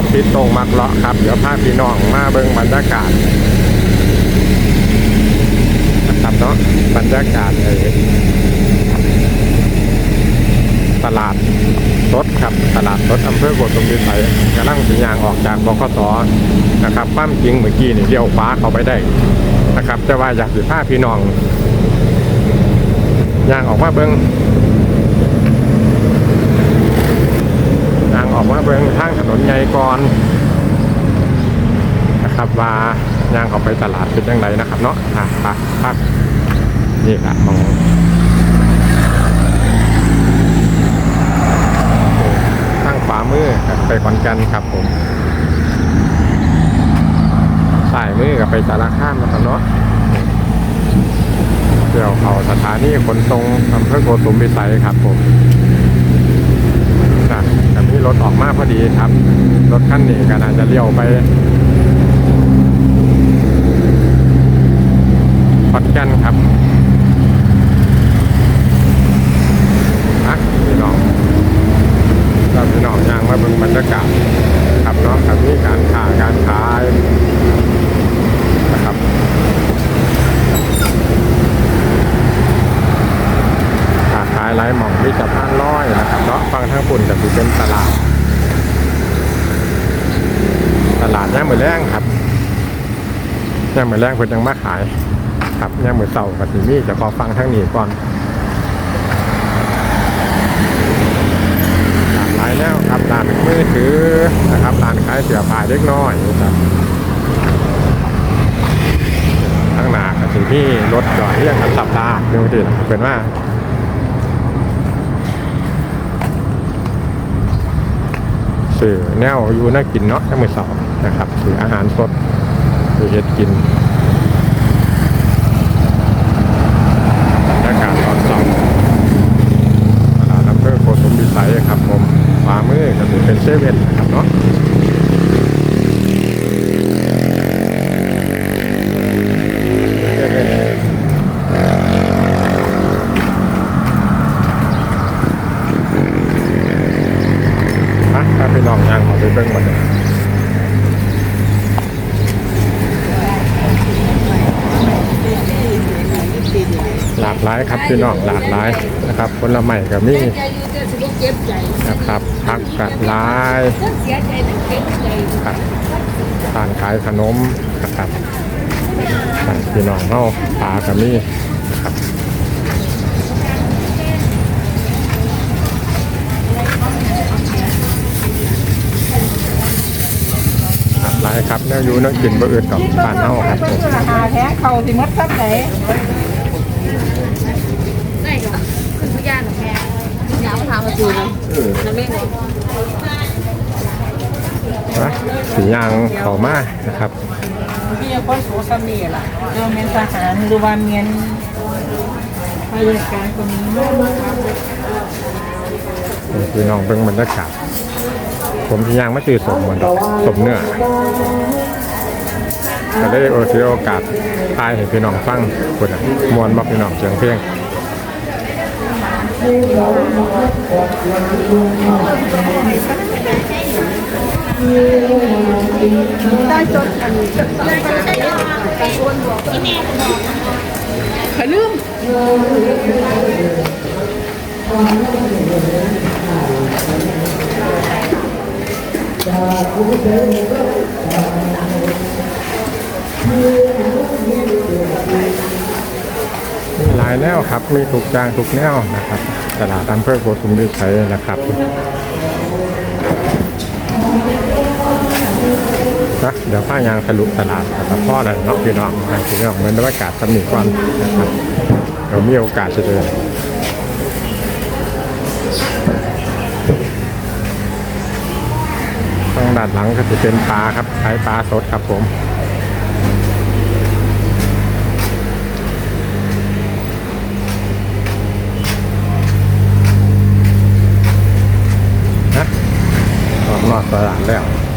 มติดตรงมักเลาะครับ เดี๋ยวพาพี่น้องมาเบิ่งบรรยากาศนะครับเนาะบรรยากาศเออตลาดสดครับตลาดสดอำเภอโกสุมพิสัยกำลังสียางออกจากบกสนะครับความจริงเมื่อกี้นี่เลี้ยวฟ้าเข้าไปได้นะครับ แต่ว่าอยากสิพาพี่น้องย่างออกมาเบิ่ง ทางออกมาเบิ่งทางถนนใหญ่ ก่อนนะครับว่ายางออกไปตลาดเป็นยังไงนะครับ เนาะอะพักพักนี่แหละมองทางขวามือกับไปขอนแก่นครับผมสายมือกับไปสารข้ามนะครับเนาะเดี๋ยวเขาสถานีขนส่งอำเภอโกสุมพิสัยครับผม รถออกมาพอดีครับ รถคันนี้ก็น่าจะเลี้ยวไปขอนแก่นครับอะพี่น้องเราพี่น้องย่างมาเบิ่งบรรยากาศครับเนาะครับมีการค้าการขายนะครับค้าขายไร้หม่องมีสะพานร้อยนะครับเนาะฟังทางปุ่นกับที่เป็นตลาด ย่างมือแรงครับย่างมือแรงเพิ่นยังมาขาย ครับย่างมือเสากับที่มีจะขอฟังทางนี้ก่อนหลากหลายแล้วครับร้านมือถือนะครับร้านขายเสื้อผ้าเล็กน้อยครับข้างหน้ากับที่มีรถจอดเรียงกันสับลาดูดิเป็นว่าสื่อแนวอยู่น่ากินเนาะทั้งมือสอง นะครับสื่ออาหารสดสื่อเฮ็ดกินบรรยากาศตอนสองตลาดอำเภอโกสุมพิสัยครับผมขวามือก็จะเป็นเซเว่นนะครับเนาะเซเว่นอะถ้าพี่น้องย่างขาไปเบิ่งหมดเลย หลายครับพี่น้องหลากหลายนะครับผลไม้ก็มีนะครับผักกัดหลายครับทานขายขนมนะครับพี่น้องเฮาปลาก็มีนะครับหลายครับเนื้ออยู่นื้อกินบ่อื่นกับบ้านเฮาครับผมราคาแท้เขาสิมัดซับไหน ได้หรอคุณพยานแค่ยาวถามมาดูนะนะแม่นะสียางเขามานะครับพี่คนโสสามีล่ะเราเป็นทหารหรือว่าเมียนข้าการคนนี้นี่พี่น้องเบิ่งบรรยากาศผมที่ย่างไม่ตื่นสมเหมือนดอกสมเนื้อก็ได้โอถือโอกาสทายให้พี่น้องฟังคนน่ะมวนมาพี่น้องเสียงเพลง ได้จดอันนี้ขลืมหลายแนวครับ มีถูกจางถูกแนวนะครับ ตลาดอำเภอโกสุมพิสัยนะครับนะเดี๋ยวผ้ายางทะลุตลาดกับพ่อหน่ยเนาะพี่น้องพี่น้องเหมือนบรรยากาศสำนีก่อนนะครับเดี๋ยวมีโอกาสจะเจอทางด้านหลังก็จะเป็นปลาครับขายปลาสดครับผม นะออ